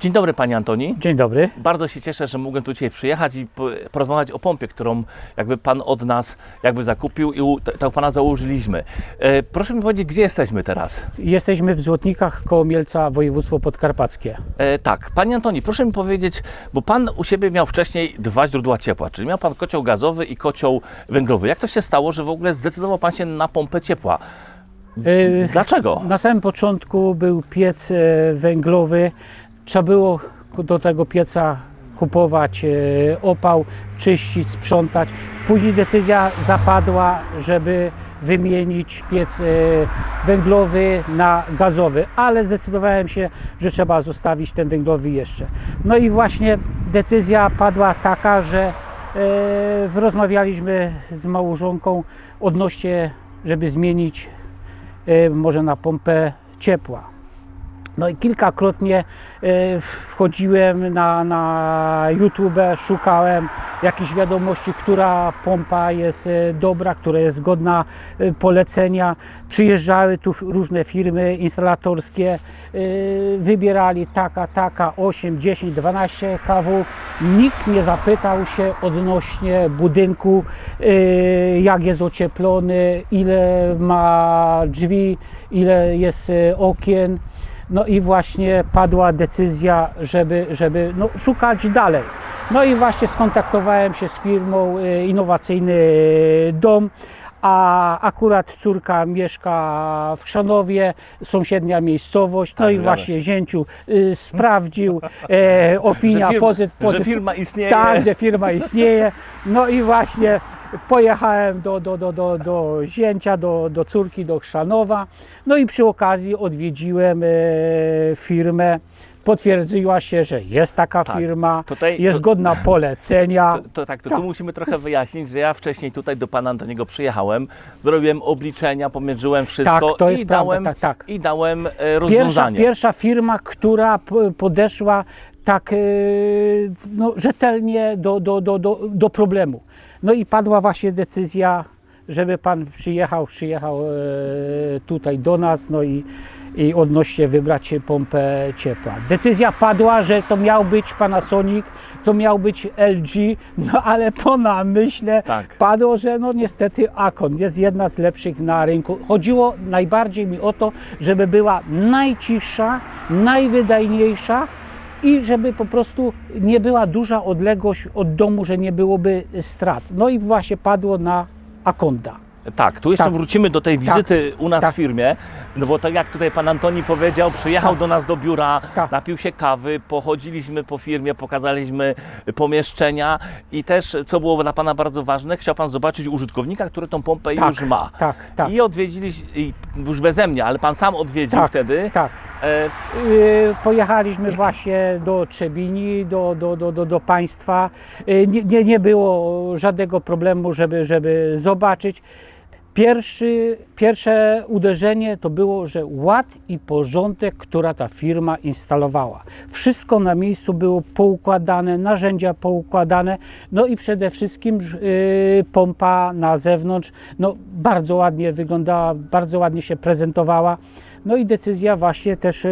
Dzień dobry Panie Antoni. Dzień dobry. Bardzo się cieszę, że mogłem tu dzisiaj przyjechać i po- porozmawiać o pompie, którą jakby Pan od nas jakby zakupił i u, to, Pana założyliśmy. E, proszę mi powiedzieć, gdzie jesteśmy teraz? Jesteśmy w Złotnikach koło Mielca, województwo podkarpackie. E, tak, Panie Antoni, proszę mi powiedzieć, bo Pan u siebie miał wcześniej dwa źródła ciepła, czyli miał Pan kocioł gazowy i kocioł węglowy. Jak to się stało, że w ogóle zdecydował Pan się na pompę ciepła? E, Dlaczego? Na samym początku był piec e, węglowy. Trzeba było do tego pieca kupować e, opał, czyścić, sprzątać. Później decyzja zapadła, żeby wymienić piec e, węglowy na gazowy, ale zdecydowałem się, że trzeba zostawić ten węglowy jeszcze. No i właśnie decyzja padła taka, że e, rozmawialiśmy z małżonką odnośnie, żeby zmienić może na pompę ciepła. No i kilkakrotnie e, wchodziłem na, na YouTube, szukałem jakichś wiadomości, która pompa jest e, dobra, która jest godna e, polecenia. Przyjeżdżały tu różne firmy instalatorskie, wybierali taka, taka, 8, 10, 12 kW. Nikt nie zapytał się odnośnie budynku, jak jest ocieplony, ile ma drzwi, ile jest okien. No i właśnie padła decyzja, żeby, żeby no, szukać dalej. No i właśnie skontaktowałem się z firmą e, Innowacyjny Dom, a akurat córka mieszka w Chrzanowie, sąsiednia miejscowość. No Tak, i właśnie zięciu y, sprawdził, e, opinia że, firma, pozyt, pozyt, że firma istnieje. tak, że firma istnieje. No i właśnie pojechałem do, do, do, do, do zięcia, do, do córki, do Chrzanowa. No i przy okazji odwiedziłem e, firmę. Potwierdziła się, że jest taka Tak. firma, Tutaj- jest to- godna polecenia. To, to tak, to Tak. tu musimy trochę wyjaśnić, że ja wcześniej tutaj do pana Antoniego przyjechałem, zrobiłem obliczenia, pomierzyłem wszystko Tak, to jest i, prawda, dałem, tak, tak. i dałem e, Pierwsza, rozwiązanie. pierwsza firma, która podeszła tak e, no, rzetelnie do, do, do, do, do problemu. No i padła właśnie decyzja, żeby pan przyjechał, przyjechał e, tutaj do nas, no i, i odnośnie wybrać pompę ciepła. Decyzja padła, że to miał być Panasonic, to miał być LG, no ale po namyśle Tak. padło, że no niestety Akon jest jedna z lepszych na rynku. Chodziło najbardziej mi o to, żeby była najcichsza, najwydajniejsza i żeby po prostu nie była duża odległość od domu, że nie byłoby strat. No i właśnie padło na Akonda. Tak, tu jeszcze Tak. wrócimy do tej wizyty u nas Tak. w firmie, no bo tak jak tutaj pan Antoni powiedział, przyjechał Tak. do nas do biura, Tak. napił się kawy, pochodziliśmy po firmie, pokazaliśmy pomieszczenia i też, co było dla pana bardzo ważne, chciał pan zobaczyć użytkownika, który tą pompę Tak, już ma. tak, tak. I odwiedziliśmy, już beze mnie, ale pan sam odwiedził Tak, wtedy. Tak. E, Yy, Pojechaliśmy właśnie do Trzebini, do, do, do, do, do państwa. Yy, Nie, nie, nie było żadnego problemu, żeby, żeby zobaczyć. Pierwszy, pierwsze uderzenie to było, że ład i porządek, która ta firma instalowała. Wszystko na miejscu było poukładane, narzędzia poukładane, no i przede wszystkim yy, pompa na zewnątrz, no bardzo ładnie wyglądała, bardzo ładnie się prezentowała. No i decyzja właśnie też yy,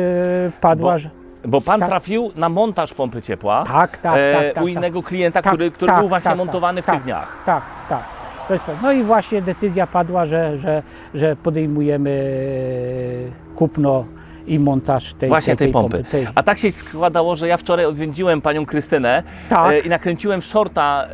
padła, Bo- że Bo pan Tak. trafił na montaż pompy ciepła tak, tak, e, tak, tak, u tak. innego klienta, Tak, który, który tak, był właśnie tak, montowany w tak, tych dniach. Tak, tak. Prawda. No i właśnie decyzja padła, że, że, że podejmujemy kupno i montaż tej, Właśnie tej pompy. tej. A tak się składało, że ja wczoraj odwiedziłem panią Krystynę Tak. e, i nakręciłem shorta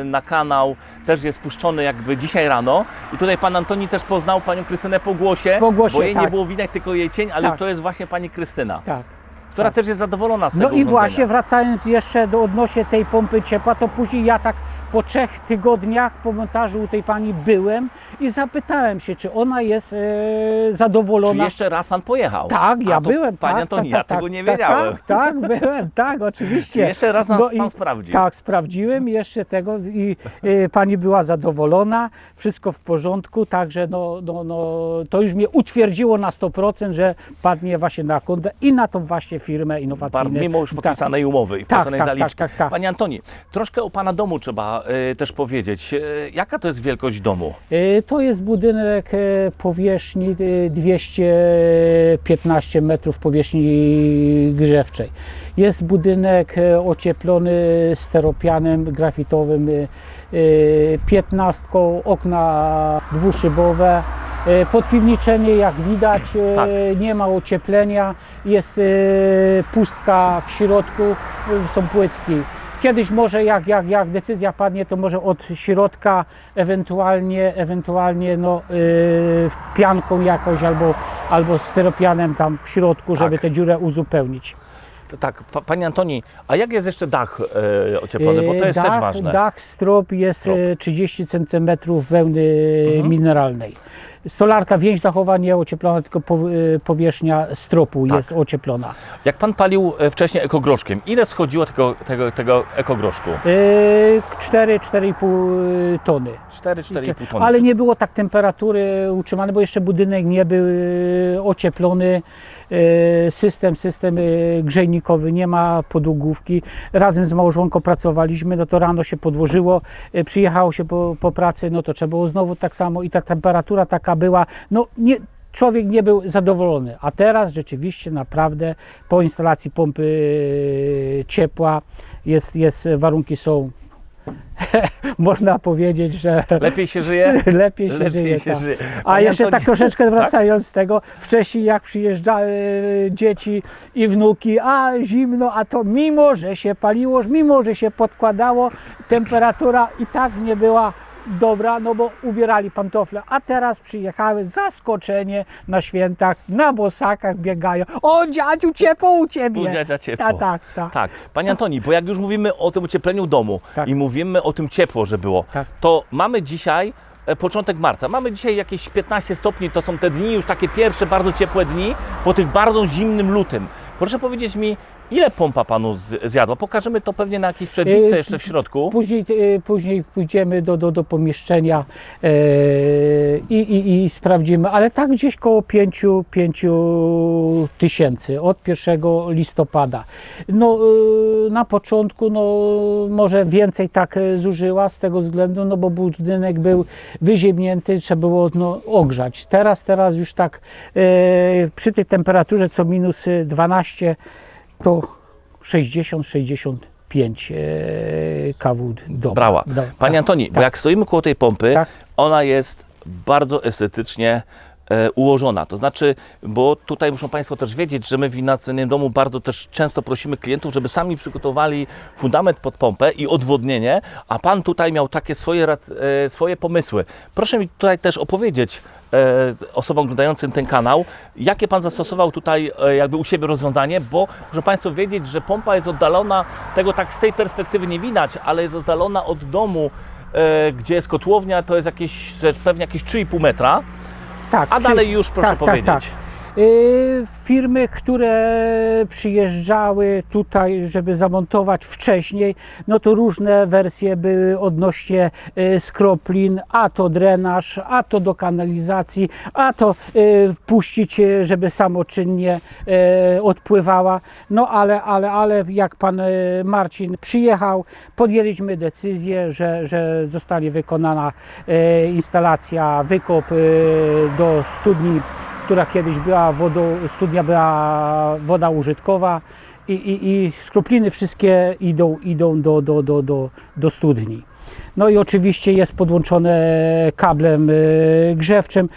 e, na kanał, też jest puszczony jakby dzisiaj rano. I tutaj pan Antoni też poznał panią Krystynę po głosie, Po głosie, bo jej nie tak. było widać, tylko jej cień, ale Tak. to jest właśnie pani Krystyna, Tak. Która tak. też jest zadowolona z No tego i urządzenia. właśnie wracając jeszcze do odnośnie tej pompy ciepła, to później ja tak po trzech tygodniach po montażu u tej pani byłem i zapytałem się, czy ona jest e, Czy zadowolona. jeszcze raz pan pojechał? Tak, ja byłem. Panie tak, Antoni, tak, ja tak, tego nie tak, wiedziałem. Tak, tak, byłem, tak, oczywiście. Czy jeszcze raz nas No pan i- sprawdził? Tak, sprawdziłem jeszcze tego i y, pani była zadowolona, wszystko w porządku, także no, no, no, to już mnie utwierdziło na 100%, że padnie właśnie na kondę i na tą właśnie firmę Bar, innowacyjną. mimo już podpisanej umowy i wpłaconej tak, zaliczki. tak, tak, tak. Panie Antoni, troszkę o Pana domu trzeba e, też powiedzieć. E, jaka to jest wielkość domu? E, To jest budynek e, powierzchni e, 215 metrów powierzchni grzewczej. Jest budynek e, ocieplony steropianem grafitowym, e, piętnastką, okna dwuszybowe. E, Podpiwniczenie, jak widać, e, Tak. nie ma ocieplenia, jest pustka w środku, są płytki. Kiedyś może jak, jak, jak decyzja padnie, to może od środka ewentualnie, ewentualnie no, pianką jakąś albo, albo styropianem tam w środku, żeby Tak. tę dziurę uzupełnić. Tak, pa, Panie Antoni, a jak jest jeszcze dach e, ocieplony? Bo to jest dach, też ważne. Dach strop jest Strop. e, 30 cm wełny Mhm. mineralnej. Stolarka, więź dachowa nie ocieplona, tylko e, powierzchnia stropu Tak. jest ocieplona. Jak Pan palił e, wcześniej ekogroszkiem, ile schodziło tego, tego, tego ekogroszku? Yy, 4-4,5 tony. 4-4,5 tony. Ale nie było tak temperatury utrzymane, bo jeszcze budynek nie był ocieplony. System, system grzejnikowy, nie ma podłogówki. Razem z małżonką pracowaliśmy, no to rano się podłożyło, przyjechało się po, po pracy, no to trzeba było znowu tak samo i ta temperatura taka była, no nie, człowiek nie był zadowolony. A teraz rzeczywiście naprawdę po instalacji pompy e, ciepła jest, jest warunki są można powiedzieć, że Lepiej się żyje? lepiej się Lepiej żyje. się tak. żyje. A Panie jeszcze Antoni- tak troszeczkę wracając z tego, wcześniej jak przyjeżdżały e, dzieci i wnuki, a zimno, a to mimo, że się paliło, mimo, że się podkładało, temperatura i tak nie była dobra, no bo ubierali pantofle, a teraz przyjechały zaskoczenie na świętach, na bosakach biegają. O dziadziu, ciepło u Ciebie. U dziadzia ciepło. Tak, tak, tak. Tak. Panie Antoni, bo jak już mówimy o tym ociepleniu domu Tak. i mówimy o tym ciepło, że było, Tak. to mamy dzisiaj e, początek marca. Mamy dzisiaj jakieś 15 stopni, to są te dni, już takie pierwsze bardzo ciepłe dni po tych bardzo zimnym lutym. Proszę powiedzieć mi, ile pompa panu zjadła? Pokażemy to pewnie na jakiejś przednicy E, jeszcze w środku. Później, e, później pójdziemy do, do, do pomieszczenia e, i, i, i sprawdzimy, ale tak gdzieś koło 5, 5 tysięcy od 1 listopada. No, na początku no, może więcej tak zużyła z tego względu, no bo budynek był wyziemnięty, trzeba było no, ogrzać. Teraz, teraz już tak przy tej temperaturze co minus 12 to 60-65 e, kW do. Brała. do- Panie tak, Antoni, bo tak. jak stoimy koło tej pompy, Tak. ona jest bardzo estetycznie ułożona. To znaczy, bo tutaj muszą Państwo też wiedzieć, że my w Inacyjnym Domu bardzo też często prosimy klientów, żeby sami przygotowali fundament pod pompę i odwodnienie, a Pan tutaj miał takie swoje, e, swoje pomysły. Proszę mi tutaj też opowiedzieć e, osobom oglądającym ten kanał, jakie Pan zastosował tutaj e, jakby u siebie rozwiązanie, bo muszą Państwo wiedzieć, że pompa jest oddalona, tego tak z tej perspektywy nie widać, ale jest oddalona od domu, e, gdzie jest kotłownia, to jest jakieś, pewnie jakieś 3,5 metra, tak, a dalej już proszę tak, tak, powiedzieć. tak. Y, Firmy, które przyjeżdżały tutaj, żeby zamontować wcześniej, no to różne wersje były odnośnie y, skroplin, a to drenaż, a to do kanalizacji, a to y, puścić, y, żeby samoczynnie y, odpływała. No ale, ale, ale jak pan y, Marcin przyjechał, podjęliśmy decyzję, że, że zostanie wykonana y, instalacja, wykop y, do studni która kiedyś była wodą, studnia była woda użytkowa i, i, i skropliny wszystkie idą, idą do, do, do, do, do studni. No i oczywiście jest podłączone kablem y, grzewczym.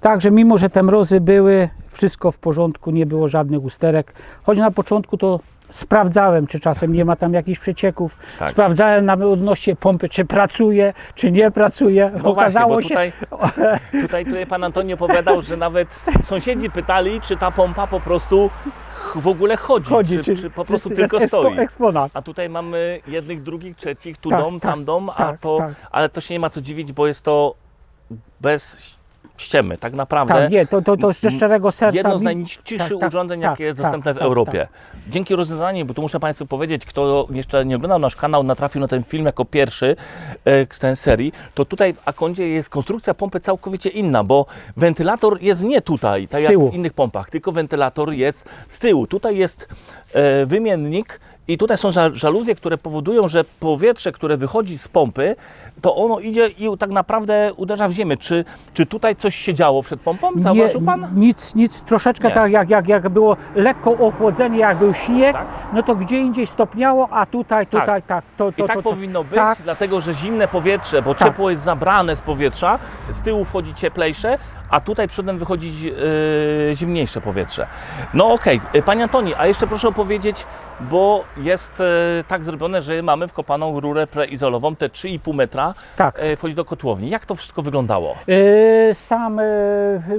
Także mimo, że te mrozy były, wszystko w porządku, nie było żadnych usterek. Choć na początku to sprawdzałem, czy czasem nie ma tam jakichś przecieków. Tak. Sprawdzałem nawet odnośnie pompy, czy pracuje, czy nie pracuje. No Okazało właśnie, bo się, tutaj, tutaj, tutaj pan Antoni opowiadał, że nawet sąsiedzi pytali, czy ta pompa po prostu w ogóle chodzi, chodzi, czy, czy, po prostu czy tylko jest stoi. Ekspo, eksponat. A tutaj mamy jednych, drugich, trzecich, tu Tak, dom, tak, tam dom, a tak, to, tak. ale to się nie ma co dziwić, bo jest to bez ściemy. Tak naprawdę Tak, nie, to, to, to ze szczerego serca. jedno z najniższych tak, tak, urządzeń, tak, jakie jest tak, dostępne w tak, Europie. tak. Dzięki rozwiązaniu, bo tu muszę Państwu powiedzieć, kto jeszcze nie oglądał nasz kanał, natrafił na ten film jako pierwszy e, z tej serii, to tutaj w Akondzie jest konstrukcja pompy całkowicie inna, bo wentylator jest nie tutaj, tak jak w innych pompach, tylko wentylator jest z tyłu. Tutaj jest e, wymiennik i tutaj są ża- żaluzje, które powodują, że powietrze, które wychodzi z pompy, to ono idzie i tak naprawdę uderza w ziemię. Czy, czy tutaj coś się działo przed pompą? Zauważył Pan? Nic, nic, troszeczkę Nie. tak jak, jak, jak było lekko ochłodzenie, jak był śnieg, Tak. no to gdzie indziej stopniało, a tutaj, Tak. tutaj, tak. To, to, I tak to, to, powinno być, tak. dlatego że zimne powietrze, bo Tak. ciepło jest zabrane z powietrza, z tyłu wchodzi cieplejsze, a tutaj przodem wychodzi e, zimniejsze powietrze. No okej, E, Panie Antoni, a jeszcze proszę opowiedzieć, bo jest e, tak zrobione, że mamy wkopaną rurę preizolową, te 3,5 metra, Tak. e, wchodzi do kotłowni. Jak to wszystko wyglądało? E, Sam,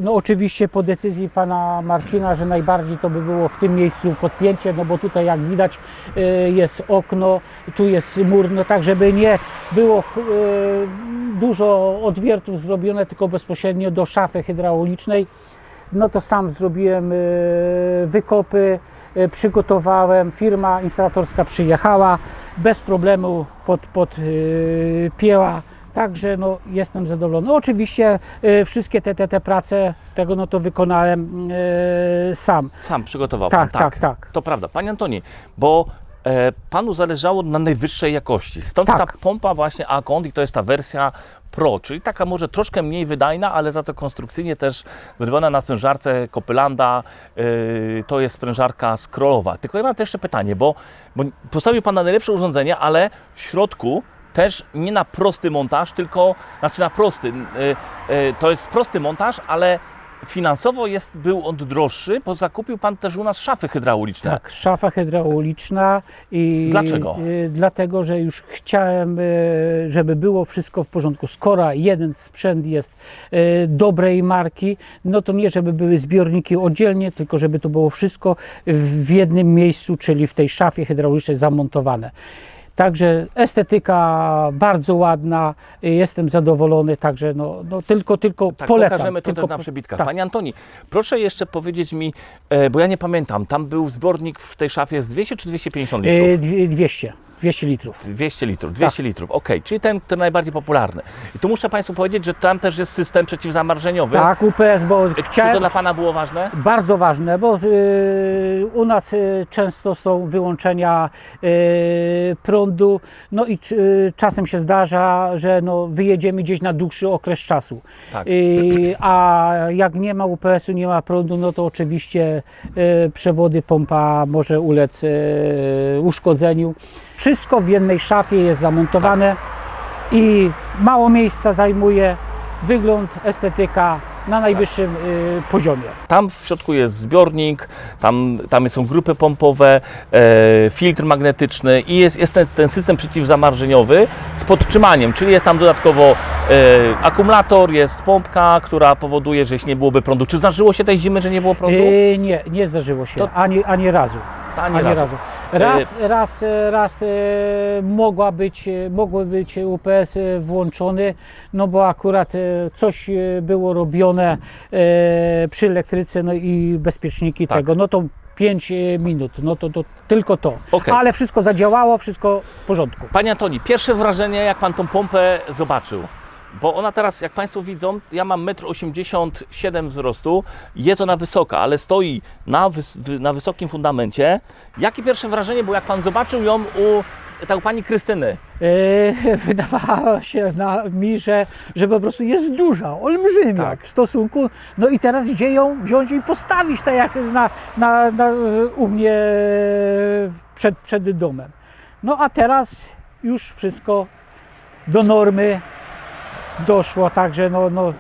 no oczywiście po decyzji pana Marcina, że najbardziej to by było w tym miejscu podpięcie, no bo tutaj jak widać jest okno, tu jest mur, no tak żeby nie było dużo odwiertów zrobione, tylko bezpośrednio do szafy hydraulicznej. No to sam zrobiłem e, wykopy, e, przygotowałem, firma instalatorska przyjechała, bez problemu pod, pod e. Także no, jestem zadowolony. No, Oczywiście wszystkie te, te, te prace tego no to wykonałem sam. Sam przygotował Tak, pan, tak, tak. To prawda. Panie Antoni, bo e, panu zależało na najwyższej jakości. Stąd Tak. ta pompa właśnie Akond i to jest ta wersja Pro, czyli taka może troszkę mniej wydajna, ale za to konstrukcyjnie też zrobiona na sprężarce Kopylanda. e, to jest sprężarka scrollowa. Tylko ja mam też jeszcze pytanie, bo, bo postawił pan na najlepsze urządzenie, ale w środku też nie na prosty montaż, tylko, znaczy na prosty, e, e, to jest prosty montaż, ale finansowo jest, był on droższy, bo zakupił Pan też u nas szafy hydrauliczne. Tak, szafa hydrauliczna i Dlaczego? y, dlatego, że już chciałem, y, żeby było wszystko w porządku. Skoro jeden sprzęt jest y, dobrej marki, no to nie żeby były zbiorniki oddzielnie, tylko żeby to było wszystko w jednym miejscu, czyli w tej szafie hydraulicznej zamontowane. Także estetyka bardzo ładna, jestem zadowolony, także no, no tylko, tylko Tak, polecam. pokażemy to tylko też na przebitkach. tak. Panie Antoni, proszę jeszcze powiedzieć mi, e, bo ja nie pamiętam, tam był zbiornik w tej szafie z 200 czy 250 litrów? Y, dwie- 200, 200 litrów. 200 litrów, 200 litrów, okej, czyli ten, ten najbardziej popularny. I tu muszę Państwu powiedzieć, że tam też jest system przeciwzamarzeniowy. Tak, UPS, bo E, Czy to chciałem, dla Pana było ważne? Bardzo ważne, bo y, u nas y, często są wyłączenia y, prądu, no i y, czasem się zdarza, że no, wyjedziemy gdzieś na dłuższy okres czasu. Tak. Y, a jak nie ma UPS-u, nie ma prądu, no to oczywiście przewody, pompa może ulec uszkodzeniu. Wszystko w jednej szafie jest zamontowane i mało miejsca zajmuje. Wygląd, estetyka na najwyższym y, poziomie. Tam w środku jest zbiornik, tam, tam są grupy pompowe, e, filtr magnetyczny i jest, jest ten, ten system przeciwzamarzeniowy z podtrzymaniem, czyli jest tam dodatkowo e, akumulator, jest pompka, która powoduje, że jeśli nie byłoby prądu. Czy zdarzyło się tej zimy, że nie było prądu? Y, nie, nie zdarzyło się, To- ani, ani razu. Ani Ani razu. Razu. Raz, raz, e, raz e, mogła być, e, mogły być UPS e, włączony, no bo akurat e, coś e, było robione e, przy elektryce, no i bezpieczniki Tak. tego, no to 5 minut, no to, to tylko to. Okej. Ale wszystko zadziałało, wszystko w porządku. Panie Antoni, pierwsze wrażenie, jak Pan tą pompę zobaczył? Bo ona teraz, jak Państwo widzą, ja mam 1,87 m wzrostu, jest ona wysoka, ale stoi na, wys wy- na wysokim fundamencie. Jakie pierwsze wrażenie, bo jak Pan zobaczył ją u, tak, u Pani Krystyny, E, wydawało się na, mi, że, że po prostu jest duża, olbrzymia Tak. w stosunku. No i teraz gdzie ją wziąć i postawić tak jak na, na, na, u mnie przed, przed domem. No a teraz już wszystko do normy doszło, także no, no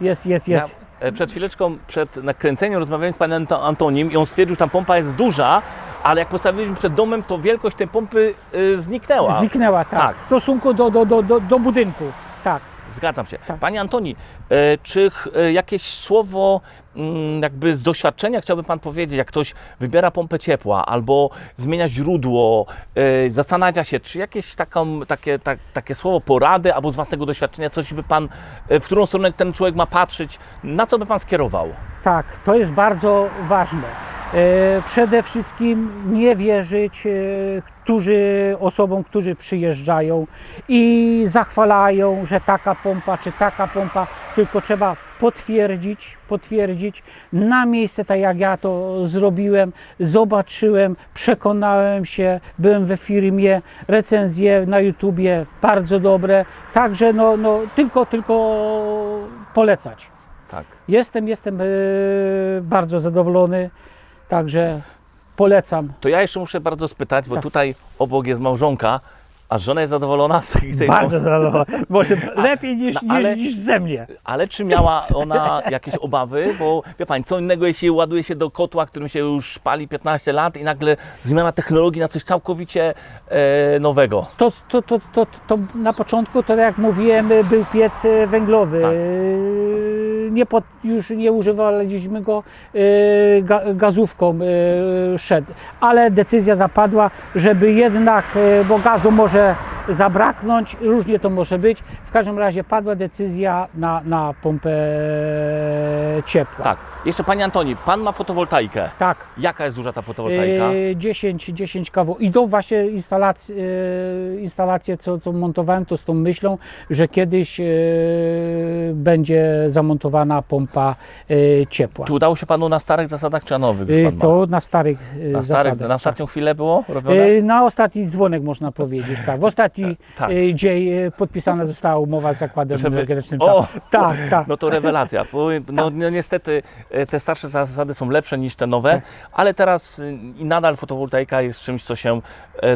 jest, jest, jest. Ja e, przed chwileczką, przed nakręceniem rozmawiałem z panem Anto- Antonim i on stwierdził, że ta pompa jest duża, ale jak postawiliśmy przed domem, to wielkość tej pompy y, zniknęła. Zniknęła, tak. Tak. W stosunku do, do, do, do, do budynku, tak. Zgadzam się. Tak. Panie Antoni, e, czy e, jakieś słowo mm, jakby z doświadczenia chciałby Pan powiedzieć, jak ktoś wybiera pompę ciepła albo zmienia źródło, e, zastanawia się, czy jakieś taką, takie, tak, takie słowo porady albo z własnego doświadczenia, coś by Pan, w którą stronę ten człowiek ma patrzeć, na co by Pan skierował? Tak, to jest bardzo ważne. E, Przede wszystkim nie wierzyć e, którzy, osobom, którzy przyjeżdżają i zachwalają, że taka pompa czy taka pompa, tylko trzeba potwierdzić, potwierdzić na miejsce, tak jak ja to zrobiłem, zobaczyłem, przekonałem się, byłem we firmie, recenzje na YouTubie bardzo dobre, także no, no tylko, tylko polecać. Tak. Jestem, jestem e, bardzo zadowolony, także polecam. To ja jeszcze muszę bardzo spytać, bo Tak. tutaj obok jest małżonka, a żona jest zadowolona z tej, tej Bardzo zadowolony. Może lepiej niż, no, ale- niż, niż ze mnie. Ale czy miała ona jakieś obawy? Bo wie pani, co innego, jeśli ładuje się do kotła, którym się już pali 15 lat i nagle zmiana technologii na coś całkowicie e, nowego. To, to, to, to, to na początku, to jak mówiłem, był piec e, węglowy. Tak. Nie pod, już nie używaliśmy go e, ga, gazówką e, szedł, ale decyzja zapadła, żeby jednak, e, bo gazu może zabraknąć, różnie to może być. W każdym razie padła decyzja na, na pompę ciepła. Tak. Jeszcze Panie Antoni, Pan ma fotowoltaikę. tak. Jaka jest duża ta fotowoltaika? E, 10, 10 kW. Idą właśnie instalacje, instalacje co, co montowałem, to z tą myślą, że kiedyś będzie pompa e, ciepła. Czy udało się Panu na starych zasadach, czy na nowych E? To na starych e, Na starych, zasadach. na ostatnią chwilę było robione? Na ostatni dzwonek można powiedzieć, tak. W ostatni Tak. dzień podpisana została umowa z zakładem Żeby- energetycznym. O! Tak, tak. No to rewelacja. No, no niestety te starsze zasady są lepsze niż te nowe, Tak. ale teraz y, i nadal fotowoltaika jest czymś, co się,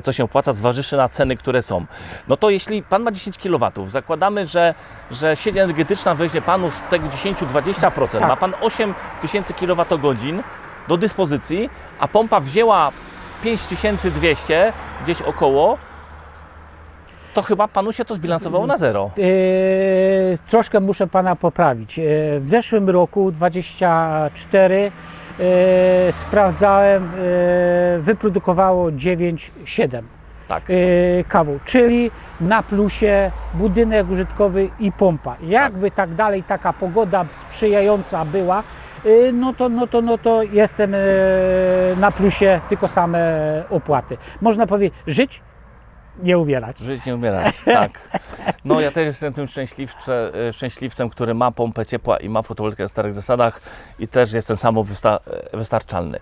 co się opłaca, zważywszy na ceny, które są. No to jeśli Pan ma 10 kW, zakładamy, że, że sieć energetyczna weźmie Panu z tego 10-20%, Tak. ma Pan 8000 kWh do dyspozycji, a pompa wzięła 5200 gdzieś około, to chyba Panu się to zbilansowało na zero. E, troszkę muszę pana poprawić. E, w zeszłym roku 24 e, sprawdzałem, e, wyprodukowało 9,7 Tak. e, kW, czyli na plusie budynek użytkowy i pompa. Jakby tak dalej taka pogoda sprzyjająca była, e, no to, no to, no to jestem e, na plusie tylko same opłaty. Można powiedzieć, żyć, nie umierać. Żyć nie umierać, tak. No ja też jestem tym szczęśliwce, e, szczęśliwcem, który ma pompę ciepła i ma fotowoltaikę na starych zasadach i też jestem samowysta- e, wystarczalny.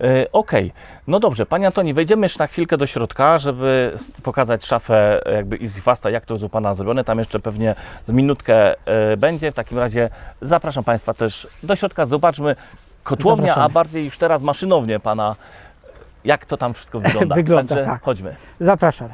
E, Okej, no dobrze, Panie Antoni, wejdziemy jeszcze na chwilkę do środka, żeby pokazać szafę jakby EasyFasta, jak to jest u Pana zrobione. Tam jeszcze pewnie z minutkę będzie. W takim razie zapraszam Państwa też do środka, zobaczmy kotłownia, a Zapraszamy. bardziej już teraz maszynownię Pana, jak to tam wszystko wygląda. Wygląda, Także tak. chodźmy. Zapraszam.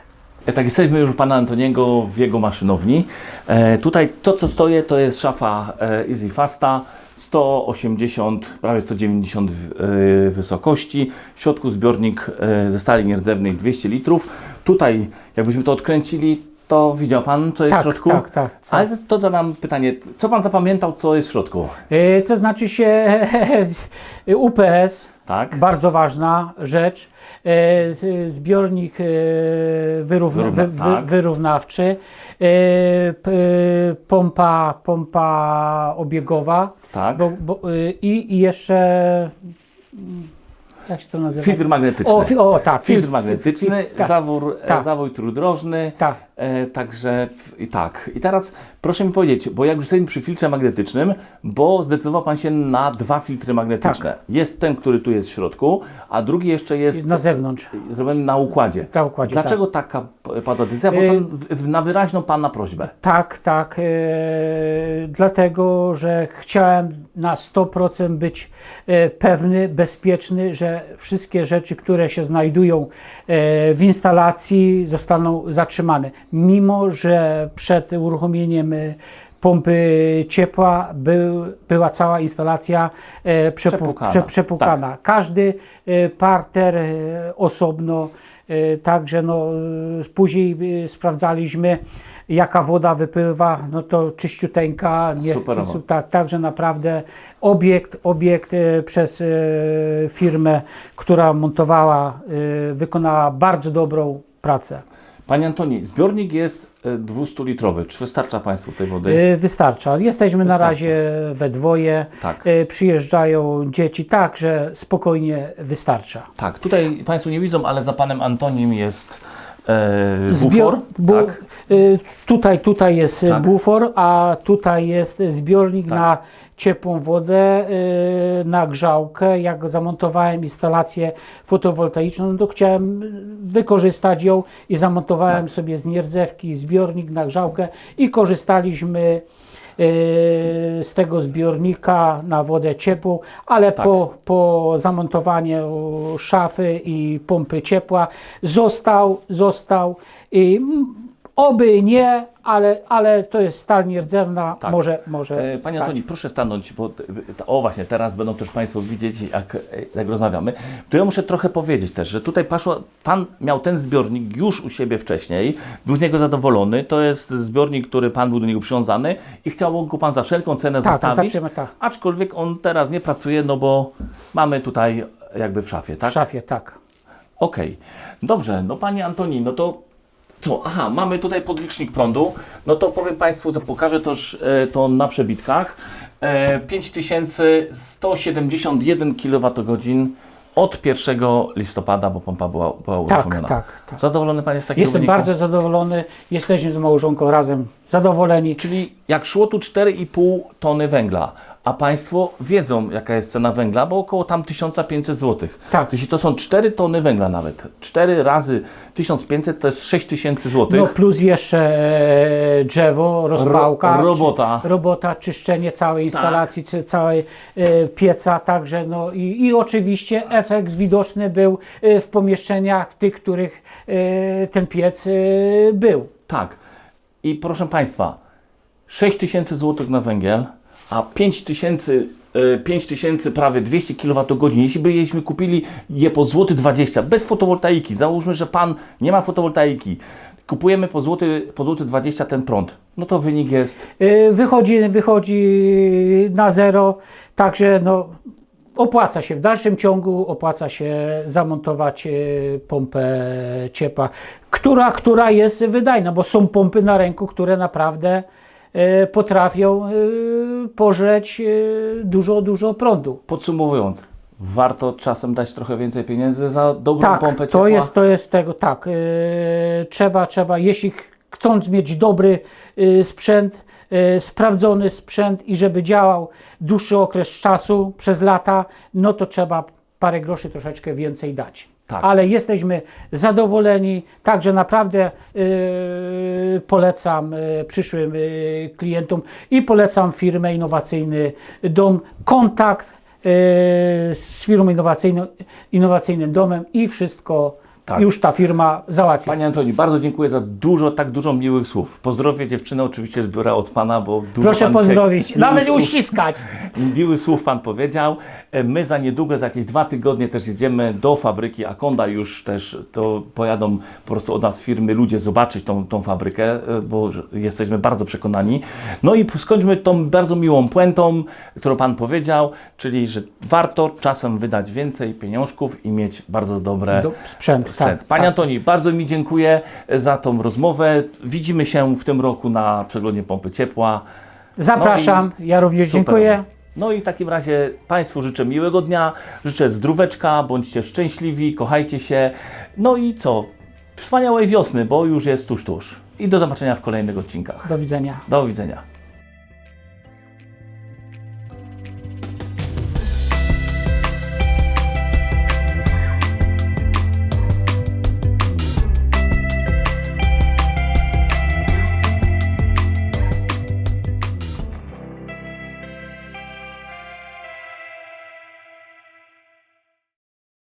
Tak, jesteśmy już u pana Antoniego w jego maszynowni. E, tutaj to, co stoję, to jest szafa e, Easy Fasta. 180, prawie 190 e, wysokości. W środku zbiornik e, ze stali nierdzewnej 200 litrów. Tutaj, jakbyśmy to odkręcili, to widział pan, co jest w Tak, środku? tak, tak. tak. Ale to zadam pytanie, co pan zapamiętał, co jest w środku? E, To znaczy się UPS, Tak? bardzo ważna rzecz. E, Zbiornik e, wyrówna, Wyrówna- wy, wy, tak. wyrównawczy. E, p- Pompa, pompa obiegowa. Tak. Bo, bo, i, I jeszcze. mm, Jak się to nazywa? Filtr magnetyczny. O, fi, o tak. Filtr magnetyczny, tak. zawór, Tak. zawój trójdrożny. Tak. E, także i tak. I teraz proszę mi powiedzieć, bo jak już jesteśmy przy filtrze magnetycznym, bo zdecydował Pan się na dwa filtry magnetyczne. Tak. Jest ten, który tu jest w środku, a drugi jeszcze jest Na zewnątrz. zrobiony na układzie. Na układzie, Dlaczego taka p- padła decyzja? Bo E, to w- na wyraźną Pana prośbę. Tak, tak. E, dlatego, że chciałem na 100% być e, pewny, bezpieczny, że wszystkie rzeczy, które się znajdują e, w instalacji, zostaną zatrzymane. Mimo, że przed uruchomieniem e, pompy ciepła był, była cała instalacja e, przepu, Przepłukana, prze, przepłukana. Każdy e, parter e, osobno E, Także no, później e, sprawdzaliśmy, jaka woda wypływa, no to czyściuteńka. Nie, tak, także naprawdę obiekt, obiekt e, przez e, firmę, która montowała, e, wykonała bardzo dobrą pracę. Panie Antoni, zbiornik jest e, 200-litrowy. Czy wystarcza Państwu tej wody? E, Wystarcza. Jesteśmy na Wystarcza. razie we dwoje. Tak. E, Przyjeżdżają dzieci, także spokojnie wystarcza. Tak, tutaj Państwo nie widzą, ale za Panem Antonim jest e, Zbior- bufor. bu- tak. y, tutaj, tutaj jest y, Tak. bufor, a tutaj jest zbiornik Tak. na ciepłą wodę, na grzałkę. Jak zamontowałem instalację fotowoltaiczną, no to chciałem wykorzystać ją i zamontowałem Tak. sobie z nierdzewki zbiornik na grzałkę i korzystaliśmy z tego zbiornika na wodę ciepłą, ale Tak. po, po zamontowaniu szafy i pompy ciepła został, został i oby nie, ale, ale to jest stal nierdzewna, Tak. może, może E, Panie stać. Antoni, proszę stanąć, bo e, o właśnie, teraz będą też Państwo widzieć, jak, e, jak rozmawiamy. To ja muszę trochę powiedzieć też, że tutaj poszło, Pan miał ten zbiornik już u siebie wcześniej, był z niego zadowolony. To jest zbiornik, który Pan był do niego przywiązany i chciał go Pan za wszelką cenę Tak, zostawić. tak. Aczkolwiek on teraz nie pracuje, no bo mamy tutaj jakby w szafie, tak? W szafie, tak. Okej, dobrze, no Panie Antoni, no to co? Aha, mamy tutaj podlicznik prądu, no to powiem Państwu, to pokażę toż e, to na przebitkach. E, 5171 kWh od 1 listopada, bo pompa była, była uruchomiona. Tak, tak, tak. Zadowolony Pan jest z takiego Jestem wyniku? bardzo zadowolony. Jesteśmy z małżonką razem zadowoleni. Czyli jak szło tu 4,5 tony węgla, a Państwo wiedzą, jaka jest cena węgla, bo około tam 1500 zł. Tak. Jeśli to są 4 tony węgla nawet, 4 razy 1500 to jest 6000 zł. No plus jeszcze e, drzewo, rozpałka, Ro- robota. Czy, robota, czyszczenie całej instalacji, czy całej e, pieca, także no i, i oczywiście efekt widoczny był e, w pomieszczeniach, w tych, których e, ten piec e, był. Tak. I proszę Państwa, 6000 zł na węgiel, a 5000 e, 5000 prawie 200 kWh, jeśli byśmy kupili je po złoty 20 bez fotowoltaiki, załóżmy, że Pan nie ma fotowoltaiki, kupujemy po złoty, po złoty 20 ten prąd, no to wynik jest E, Wychodzi, wychodzi na zero, także no, opłaca się w dalszym ciągu, opłaca się zamontować e, pompę ciepła, która, która jest wydajna, bo są pompy na rynku, które naprawdę e, potrafią e, pożreć e, dużo, dużo prądu. Podsumowując, warto czasem dać trochę więcej pieniędzy za dobrą Tak, pompę ciepła. to jest, to jest tego, tak. e, trzeba, trzeba, jeśli ch- chcąc mieć dobry e, sprzęt, e, sprawdzony sprzęt i żeby działał dłuższy okres czasu, przez lata, no to trzeba parę groszy troszeczkę więcej dać. Tak. Ale jesteśmy zadowoleni, także naprawdę e, polecam e, przyszłym e, klientom i polecam firmę Innowacyjny Dom. Kontakt e, z firmą innowacyjną, innowacyjnym domem i wszystko Tak. już ta firma załatwi. Panie Antoni, bardzo dziękuję za dużo, tak dużo miłych słów. Pozdrowię dziewczynę oczywiście zbiorę od Pana, bo dużo Proszę pozdrowić, nawet słów- uściskać. Miłych słów Pan powiedział. E, My za niedługo, za jakieś dwa tygodnie też jedziemy do fabryki Akonda już też, to pojadą po prostu od nas firmy ludzie zobaczyć tą, tą fabrykę, e, bo jesteśmy bardzo przekonani. No i skończmy tą bardzo miłą puentą, którą Pan powiedział, czyli, że warto czasem wydać więcej pieniążków i mieć bardzo dobre Do, sprzęt, sprzęt. tak. Panie tak. Antoni, bardzo mi dziękuję za tą rozmowę. Widzimy się w tym roku na przeglądzie pompy ciepła. Zapraszam, ja również Super. dziękuję. No i w takim razie Państwu życzę miłego dnia, życzę zdróweczka, bądźcie szczęśliwi, kochajcie się. No i co? Wspaniałej wiosny, bo już jest tuż, tuż. I do zobaczenia w kolejnych odcinkach. Do widzenia. Do widzenia.